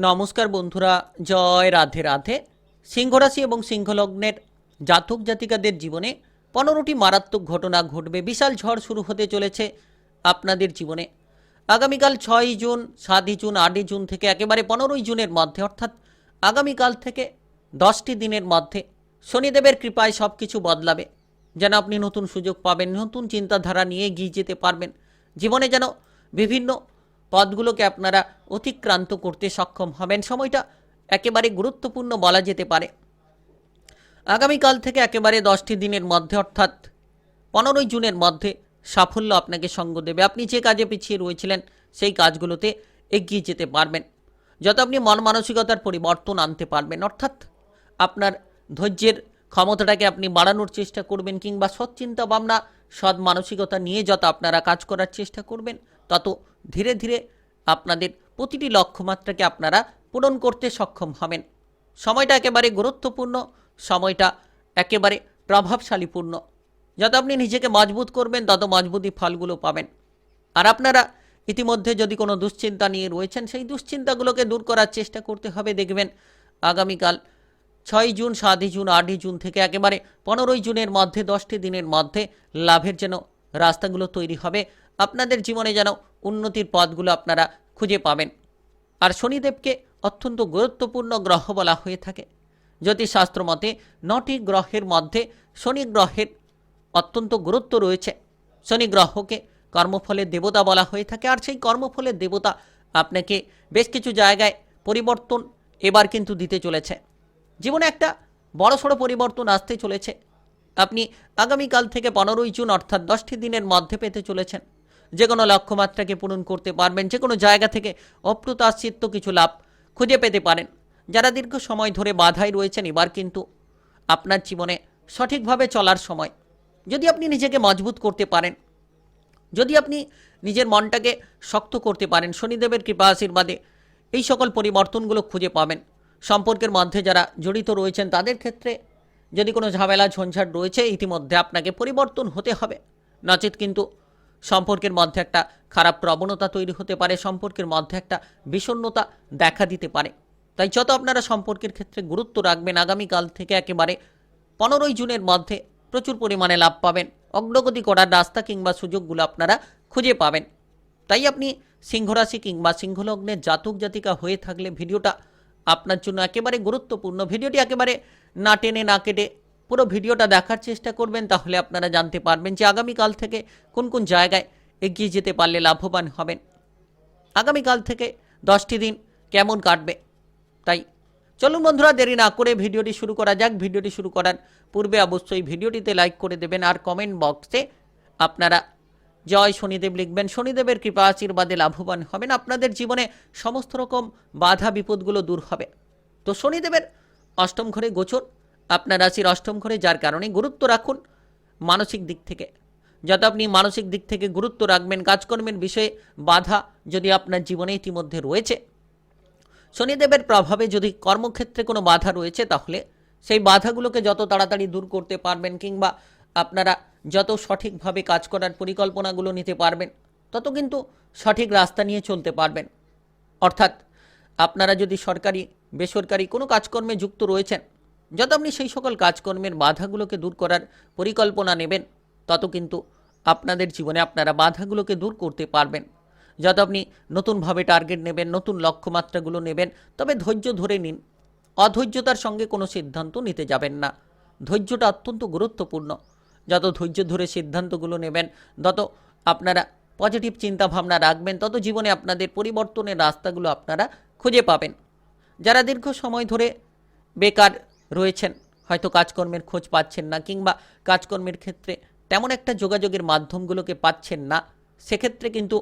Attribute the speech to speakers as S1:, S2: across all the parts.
S1: নমস্কার বন্ধুরা, জয় রাধে রাধে। সিংহরাশি এবং সিংহলগ্নের জাতক জাতিকাদের জীবনে পনেরোটি মারাত্মক ঘটনা ঘটবে। বিশাল ঝড় শুরু হতে চলেছে আপনাদের জীবনে। আগামীকাল ছয়ই জুন, সাতই জুন, আটই জুন থেকে একেবারে পনেরোই জুনের মধ্যে, অর্থাৎ আগামীকাল থেকে দশটি দিনের মধ্যে শনিদেবের কৃপায় সব কিছু বদলাবে। যেন আপনি নতুন সুযোগ পাবেন, নতুন চিন্তাধারা নিয়ে এগিয়ে যেতে পারবেন। জীবনে যেন বিভিন্ন পদগুলোকে আপনারা অতিক্রান্ত করতে সক্ষম হবেন। সময়টা একেবারে গুরুত্বপূর্ণ বলা যেতে পারে। আগামীকাল থেকে একেবারে দশটি দিনের মধ্যে, অর্থাৎ পনেরোই জুনের মধ্যে সাফল্য আপনাকে সঙ্গ দেবে। আপনি যে কাজে পিছিয়ে রয়েছিলেন, সেই কাজগুলোতে এগিয়ে যেতে পারবেন। যত আপনি মন মানসিকতার পরিবর্তন আনতে পারবেন, অর্থাৎ আপনার ধৈর্যের ক্ষমতাটাকে আপনি বাড়ানোর চেষ্টা করবেন, কিংবা সৎ চিন্তা ভাবনা, সৎ মানসিকতা নিয়ে যত আপনারা কাজ করার চেষ্টা করবেন তত ধীরে ধীরে আপনাদের প্রতিটি লক্ষ্যমাত্রাকে আপনারা পূরণ করতে সক্ষম হবেন। সময়টা একেবারে গুরুত্বপূর্ণ, সময়টা একেবারে প্রভাবশালীপূর্ণ। যত আপনি নিজেকে মজবুত করবেন, তত মজবুতি ফলগুলো পাবেন। আর আপনারা ইতিমধ্যে যদি কোনো দুশ্চিন্তা নিয়ে রয়েছেন, সেই দুশ্চিন্তাগুলোকে দূর করার চেষ্টা করতে হবে। দেখবেন আগামীকাল ছয় জুন, সাতই জুন, আটই জুন থেকে একেবারে পনেরোই জুনের মধ্যে, দশটি দিনের মধ্যে লাভের যেন রাস্তাগুলো তৈরি হবে। আপনাদের জীবনে যেন উন্নতির পথগুলো আপনারা খুঁজে পাবেন। আর শনিদেবকে অত্যন্ত গুরুত্বপূর্ণ গ্রহ বলা হয়ে থাকে। জ্যোতিষশাস্ত্র মতে নটি গ্রহের মধ্যে শনি গ্রহের অত্যন্ত গুরুত্ব রয়েছে। শনি গ্রহকে কর্মফলের দেবতা বলা হয়ে থাকে। আর সেই কর্মফলের দেবতা আপনাকে বেশ কিছু জায়গায় পরিবর্তন এবার কিন্তু দিতে চলেছে। জীবনে একটা বড়সড় পরিবর্তন আসতে চলেছে। আপনি আগামীকাল থেকে পনেরোই জুন অর্থাৎ দশটি দিনের মধ্যে পেতে চলেছেন। যে কোনো লক্ষ্যমাত্রাকে পূরণ করতে পারবেন, যে কোনো জায়গা থেকে অপ্রত্যাশিত কিছু লাভ খুঁজে পেতে পারেন। যারা দীর্ঘ সময় ধরে বাধায় রয়েছেন, এবার কিন্তু আপনার জীবনে সঠিকভাবে চলার সময়। যদি আপনি নিজেকে মজবুত করতে পারেন, যদি আপনি নিজের মনটাকে শক্ত করতে পারেন, শনিদেবের কৃপা আশীর্বাদে এই সকল পরিবর্তনগুলো খুঁজে পাবেন। সম্পর্কের মধ্যে যারা জড়িত রয়েছেন, তাদের ক্ষেত্রে যদি কোনো ঝামেলা, ঝঞ্ঝাট রয়েছে, ইতিমধ্যে আপনাকে পরিবর্তন হতে হবে। নচেত কিন্তু সম্পর্কের মধ্যে একটা খারাপ প্রবণতা তৈরি হতে পারে, সম্পর্কের মধ্যে একটা বিষণ্ণতা দেখা দিতে পারে। তাই যত আপনারা সম্পর্কের ক্ষেত্রে গুরুত্ব রাখবেন, আগামীকাল থেকে একেবারে পনেরোই জুনের মধ্যে প্রচুর পরিমাণে লাভ পাবেন। অগ্রগতি করার রাস্তা কিংবা সুযোগগুলো আপনারা খুঁজে পাবেন। তাই আপনি সিংহরাশি কিংবা সিংহলগ্নের জাতক জাতিকা হয়ে থাকলে ভিডিওটা আপনার জন্য একেবারে গুরুত্বপূর্ণ। ভিডিওটি একেবারে না টেনে না কেটে পুরো ভিডিওটা দেখার চেষ্টা করবেন, তাহলে আপনারা জানতে পারবেন যে আগামীকাল থেকে কোন কোন জায়গায় এগিয়ে যেতে পারলে লাভবান হবেন। আগামীকাল থেকে দশটি দিন কেমন কাটবে? তাই চলুন বন্ধুরা, দেরি না করে ভিডিওটি শুরু করা যাক। ভিডিওটি শুরু করার পূর্বে অবশ্যই ভিডিওটিতে লাইক করে দেবেন আর কমেন্ট বক্সে আপনারা জয় শনিদেব লিখবেন। শনিদেবের কৃপা আশীর্বাদে লাভবান হবেন। আপনাদের জীবনে সমস্ত রকম বাধা বিপদগুলো দূর হবে। তো শনিদেবের অষ্টম ঘরে গোচর। আপনার রাশির অষ্টম ঘরে, যার কারণে গুরুত্ব রাখুন মানসিক দিক থেকে। যত আপনি মানসিক দিক থেকে গুরুত্ব রাখবেন, কাজকর্মের বিষয়ে বাধা যদি আপনার জীবনে ইতিমধ্যে রয়েছে, শনিদেবের প্রভাবে যদি কর্মক্ষেত্রে কোনো বাধা রয়েছে, তাহলে সেই বাধাগুলোকে যত তাড়াতাড়ি দূর করতে পারবেন কিংবা আপনারা যত সঠিকভাবে কাজ করার পরিকল্পনাগুলো নিতে পারবেন, তত কিন্তু সঠিক রাস্তা নিয়ে চলতে পারবেন। অর্থাৎ আপনারা যদি সরকারি, বেসরকারি কোনো কাজকর্মে যুক্ত রয়েছেন যত আপনি সেই সকল কাজকর্মের বাধাগুলোকে দূর করার পরিকল্পনা নেবেন, তত কিন্তু আপনাদের জীবনে আপনারা বাধাগুলোকে দূর করতে পারবেন। যত আপনি নতুনভাবে টার্গেট নেবেন, নতুন লক্ষ্যমাত্রাগুলো নেবেন, তবে ধৈর্য ধরে নিন। অধৈর্যতার সঙ্গে কোনো সিদ্ধান্ত নিতে যাবেন না। ধৈর্যটা অত্যন্ত গুরুত্বপূর্ণ। যত ধৈর্য ধরে সিদ্ধান্তগুলো নেবেন, তত আপনারা পজিটিভ চিন্তা ভাবনা রাখবেন, তত জীবনে আপনাদের পরিবর্তনের রাস্তাগুলো আপনারা খুঁজে পাবেন। যারা দীর্ঘ সময় ধরে বেকার রয়েছেন। হয়তো কাজকর্মের খোঁজ পাচ্ছেন না কিংবা কাজকর্মের ক্ষেত্রে তেমন একটা যোগাযোগের মাধ্যমগুলোকে পাচ্ছেন না। সেক্ষেত্রে কিন্তু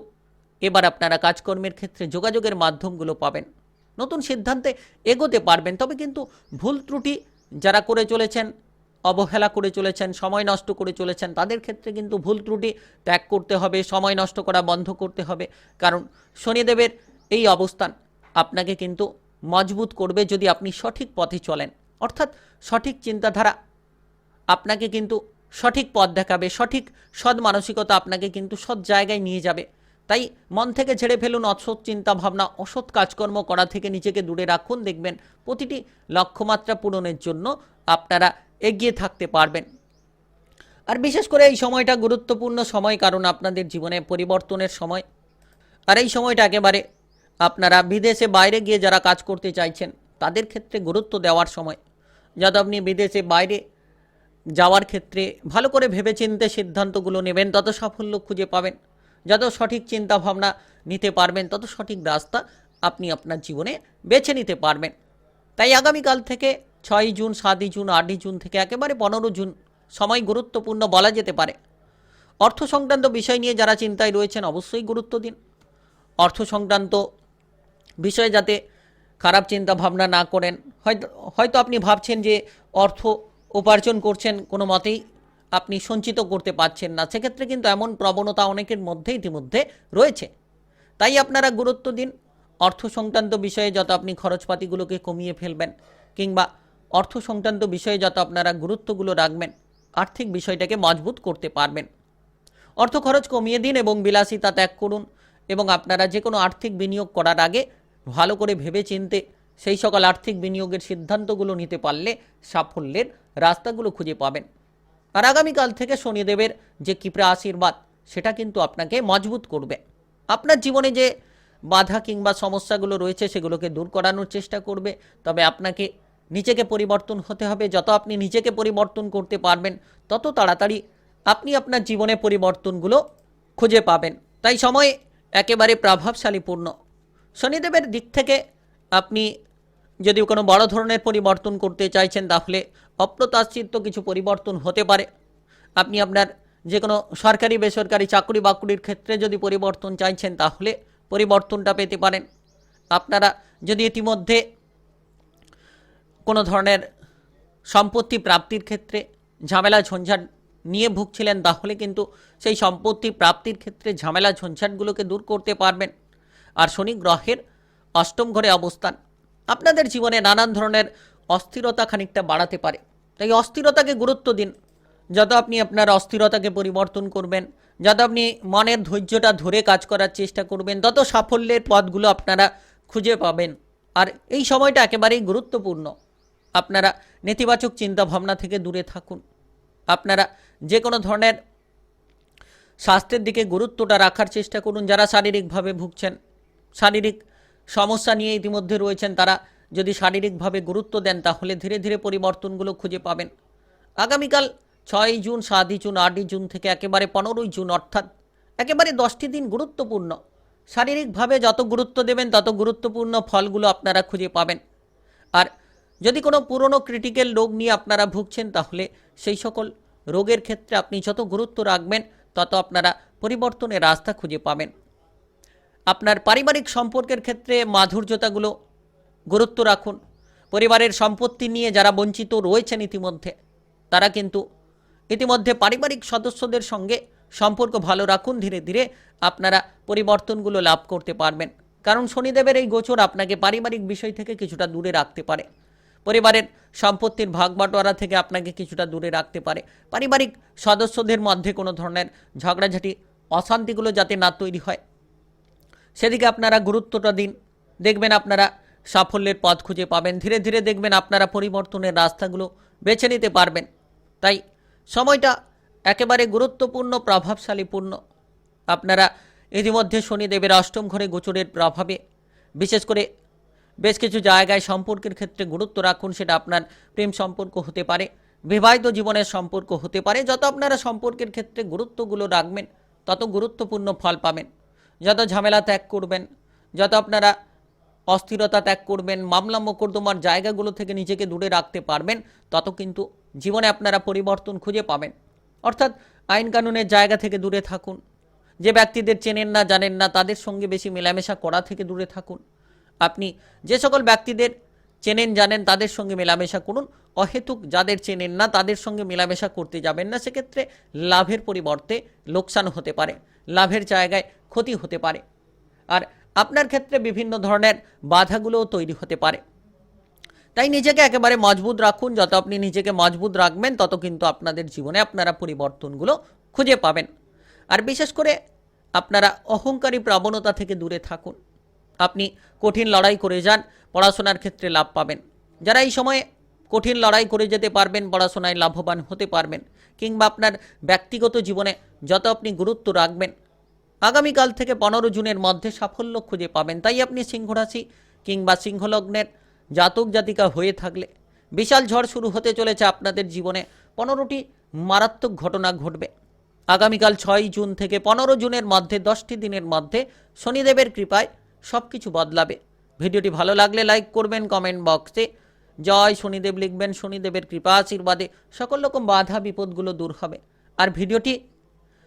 S1: এবার আপনারা কাজকর্মের ক্ষেত্রে যোগাযোগের মাধ্যমগুলো পাবেন। নতুন সিদ্ধান্তে এগোতে পারবেন, তবে কিন্তু ভুল ত্রুটি যারা করে চলেছেন, অবহেলা করে চলেছেন, সময় নষ্ট করে চলেছেন, তাদের ক্ষেত্রে কিন্তু ভুল ত্রুটি ত্যাগ করতে হবে, সময় নষ্ট করা বন্ধ করতে হবে। কারণ শনিদেবের এই অবস্থান আপনাকে কিন্তু মজবুত করবে যদি আপনি সঠিক পথে চলেন। অর্থাৎ সঠিক চিন্তাধারা আপনাকে কিন্তু সঠিক পথ দেখাবে, সঠিক সৎ মানসিকতা আপনাকে কিন্তু সৎ জায়গায় নিয়ে যাবে। তাই মন থেকে ঝেড়ে ফেলুন অসৎ চিন্তা ভাবনা অসৎ কাজকর্ম করা থেকে নিজেকে দূরে রাখুন। দেখবেন প্রতিটি লক্ষ্যমাত্রা পূরণের জন্য আপনারা এগিয়ে থাকতে পারবেন। আর বিশেষ করে এই সময়টা গুরুত্বপূর্ণ সময়, কারণ আপনাদের জীবনে পরিবর্তনের সময়। আর এই সময়টা একেবারে আপনারা বিদেশে বাইরে গিয়ে যারা কাজ করতে চাইছেন, তাদের ক্ষেত্রে গুরুত্ব দেওয়ার সময়। যত আপনি বিদেশে, বাইরে যাওয়ার ক্ষেত্রে ভালো করে ভেবে ভেবেচিন্তে সিদ্ধান্তগুলো নেবেন, তত সাফল্য খুঁজে পাবেন। যত সঠিক চিন্তা ভাবনা নিতে পারবেন, তত সঠিক রাস্তা আপনি আপনার জীবনে বেছে নিতে পারবেন। তাই আগামীকাল থেকে ছয়ই জুন, সাতই জুন, আটই জুন থেকে একেবারে পনেরো জুন সময় গুরুত্বপূর্ণ বলা যেতে পারে। অর্থ সংক্রান্ত বিষয় নিয়ে যারা চিন্তায় রয়েছেন, অবশ্যই গুরুত্ব দিন। অর্থ সংক্রান্ত বিষয়ে যাতে খারাপ চিন্তা ভাবনা না করেন। হয়তো হয়তো আপনি ভাবছেন যে অর্থ উপার্জন করছেন কোনো মতেই আপনি সঞ্চিত করতে পারছেন না। সেক্ষেত্রে কিন্তু এমন প্রবণতা অনেকের মধ্যে ইতিমধ্যে রয়েছে। তাই আপনারা গুরুত্ব দিন। অর্থ সংক্রান্ত বিষয়ে যত আপনি খরচপাতিগুলোকে কমিয়ে ফেলবেন কিংবা অর্থ সংক্রান্ত বিষয়ে যত আপনারা গুরুত্বগুলো রাখবেন, আর্থিক বিষয়টাকে মজবুত করতে পারবেন। অর্থ খরচ কমিয়ে দিন এবং বিলাসিতা ত্যাগ করুন এবং আপনারা যে কোনো আর্থিক বিনিয়োগ করার আগে ভালো করে ভেবে চিনতে সেই সকল আর্থিক বিনিয়োগের সিদ্ধান্তগুলো নিতে পারলে সাফল্যের রাস্তাগুলো খুঁজে পাবেন। আর আগামীকাল থেকে শনিদেবের যে কৃপা আশীর্বাদ, সেটা কিন্তু আপনাকে মজবুত করবে। আপনার জীবনে যে বাধা কিংবা সমস্যাগুলো রয়েছে, সেগুলোকে দূর করানোর চেষ্টা করবে। তবে আপনাকে নিজেকে পরিবর্তন হতে হবে। যত আপনি নিজেকে পরিবর্তন করতে পারবেন, তত তাড়াতাড়ি আপনি আপনার জীবনে পরিবর্তনগুলো খুঁজে পাবেন। তাই সময় একেবারে প্রভাবশালীপূর্ণ। শনিদেবের দিক থেকে আপনি যদি কোনো বড় ধরনের পরিবর্তন করতে চাইছেন, তাহলে অপ্রত্যাশিত কিছু পরিবর্তন হতে পারে। আপনি আপনার যে কোনো সরকারি, বেসরকারি চাকরি বাকরির ক্ষেত্রে যদি পরিবর্তন চাইছেন, তাহলে পরিবর্তনটা পেতে পারেন। আপনারা যদি ইতিমধ্যে কোনো ধরনের সম্পত্তি প্রাপ্তির ক্ষেত্রে ঝামেলা ঝঞ্ঝাট নিয়ে ভুগছিলেন, তাহলে কিন্তু সেই সম্পত্তি প্রাপ্তির ক্ষেত্রে ঝামেলা ঝঞ্ঝাটগুলোকে দূর করতে পারবেন। আর শনি গ্রহের অষ্টম ঘরে অবস্থান। আপনাদের জীবনে নানান ধরনের অস্থিরতা খানিকটা বাড়াতে পারে। তাই অস্থিরতাকে গুরুত্ব দিন। যত আপনি আপনার অস্থিরতাকে পরিবর্তন করবেন, যত আপনি মনের ধৈর্যটা ধরে কাজ করার চেষ্টা করবেন, তত সাফল্যের পথগুলো আপনারা খুঁজে পাবেন। আর এই সময়টা একেবারেই গুরুত্বপূর্ণ। আপনারা নেতিবাচক চিন্তা ভাবনা থেকে দূরে থাকুন। আপনারা যে কোনো ধরনের স্বাস্থ্যের দিকে গুরুত্বটা রাখার চেষ্টা করুন। যারা শারীরিকভাবে ভুগছেন শারীরিক সমস্যা নিয়ে ইতিমধ্যে রয়েছেন তারা। যদি শারীরিকভাবে গুরুত্ব দেন, তাহলে ধীরে ধীরে পরিবর্তনগুলো খুঁজে পাবেন। আগামীকাল ছয়ই জুন সাতই জুন আটই জুন থেকে একেবারে পনেরোই জুন, অর্থাৎ একেবারে দশটি দিন গুরুত্বপূর্ণ। শারীরিকভাবে যত গুরুত্ব দেবেন, তত গুরুত্বপূর্ণ ফলগুলো আপনারা খুঁজে পাবেন। আর যদি কোনো পুরনো ক্রিটিক্যাল রোগ নিয়ে আপনারা ভুগছেন, তাহলে সেই সকল রোগের ক্ষেত্রে আপনি যত গুরুত্ব রাখবেন, তত আপনারা পরিবর্তনের রাস্তা খুঁজে পাবেন। আপনার পারিবারিক সম্পর্কের ক্ষেত্রে মাধুর্যতাগুলো গুরুত্ব রাখুন। পরিবারের সম্পত্তি নিয়ে যারা বঞ্চিত রয়েছেন ইতিমধ্যে, তারা কিন্তু ইতিমধ্যে পারিবারিক সদস্যদের সঙ্গে সম্পর্ক ভালো রাখুন, ধীরে ধীরে আপনারা পরিবর্তনগুলো লাভ করতে পারবেন। কারণ শনিদেবের এই গোচর আপনাকে পারিবারিক বিষয় থেকে কিছুটা দূরে রাখতে পারে। পরিবারের সম্পত্তির ভাগ বাটোয়ারা থেকে আপনাকে কিছুটা দূরে রাখতে পারে। পারিবারিক সদস্যদের মধ্যে কোনো ধরনের ঝগড়াঝাটি, অশান্তিগুলো যাতে না তৈরি হয় সেদিকে আপনারা গুরুত্বটা দিন। দেখবেন আপনারা সাফল্যের পথ খুঁজে পাবেন। ধীরে ধীরে দেখবেন আপনারা পরিবর্তনের রাস্তাগুলো বেছে নিতে পারবেন। তাই সময়টা একেবারে গুরুত্বপূর্ণ, প্রভাবশালীপূর্ণ। আপনারা ইতিমধ্যে শনিদেবের অষ্টম ঘরে গোচরের প্রভাবে, বিশেষ করে বেশ কিছু জায়গায় সম্পর্কের ক্ষেত্রে গুরুত্ব রাখুন, সেটা আপনার প্রেম সম্পর্ক হতে পারে, বিবাহিত জীবনের সম্পর্ক হতে পারে। যত আপনারা সম্পর্কের ক্ষেত্রে গুরুত্বগুলো রাখবেন, তত গুরুত্বপূর্ণ ফল পাবেন। যত ঝামেলা ত্যাগ করবেন, যত আপনারা অস্থিরতা ত্যাগ করবেন, মামলা মোকদ্দমার জায়গাগুলো থেকে নিজেকে দূরে রাখতে পারবেন, তত কিন্তু জীবনে আপনারা পরিবর্তন খুঁজে পাবেন। অর্থাৎ আইন কানুনের জায়গা থেকে দূরে থাকুন। যে ব্যক্তিদের চেনেন না, জানেন না, তাদের সঙ্গে বেশি মেলামেশা করা থেকে দূরে থাকুন। আপনি যে সকল ব্যক্তিদের চেনেন, জানেন, তাদের সঙ্গে মেলামেশা করুন। অহেতুক যাদের চেনেন না, তাদের সঙ্গে মেলামেশা করতে যাবেন না। সেক্ষেত্রে লাভের পরিবর্তে লোকসান হতে পারে। লাভের জায়গায় ক্ষতি হতে পারে। আর আপনার ক্ষেত্রে বিভিন্ন ধরনের বাধাগুলোও তৈরি হতে পারে। তাই নিজেকে একেবারে মজবুত রাখুন। যত আপনি নিজেকে মজবুত রাখবেন, তত কিন্তু আপনাদের জীবনে আপনারা পরিবর্তনগুলো খুঁজে পাবেন। আর বিশেষ করে আপনারা অহংকারী প্রবণতা থেকে দূরে থাকুন। আপনি কঠিন লড়াই করে যান, পড়াশোনার ক্ষেত্রে লাভ পাবেন। যারা এই সময়ে কঠিন লড়াই করে যেতে পারবেন, পড়াশোনায় লাভবান হতে পারবেন, কিংবা আপনার ব্যক্তিগত জীবনে যত আপনি গুরুত্ব রাখবেন আগামীকাল থেকে পনেরো জুনের মধ্যে সাফল্য খুঁজে পাবেন তাই আপনি সিংহরাশি কিংবা সিংহলগ্নের জাতক জাতিকা হয়ে থাকলে বিশাল ঝড় শুরু হতে চলেছে আপনাদের জীবনে। পনেরোটি মারাত্মক ঘটনা ঘটবে। আগামীকাল ছয় জুন থেকে পনেরো জুনের মধ্যে দশটি দিনের মধ্যে শনিদেবের কৃপায় সব কিছু বদলাবে। ভিডিওটি ভালো লাগলে লাইক করবেন, কমেন্ট বক্সে জয় শনিদেব লিখবেন, শনিদেবের কৃপা আশীর্বাদে সকল রকম বাধা বিপদগুলো দূর হবে। আর ভিডিওটি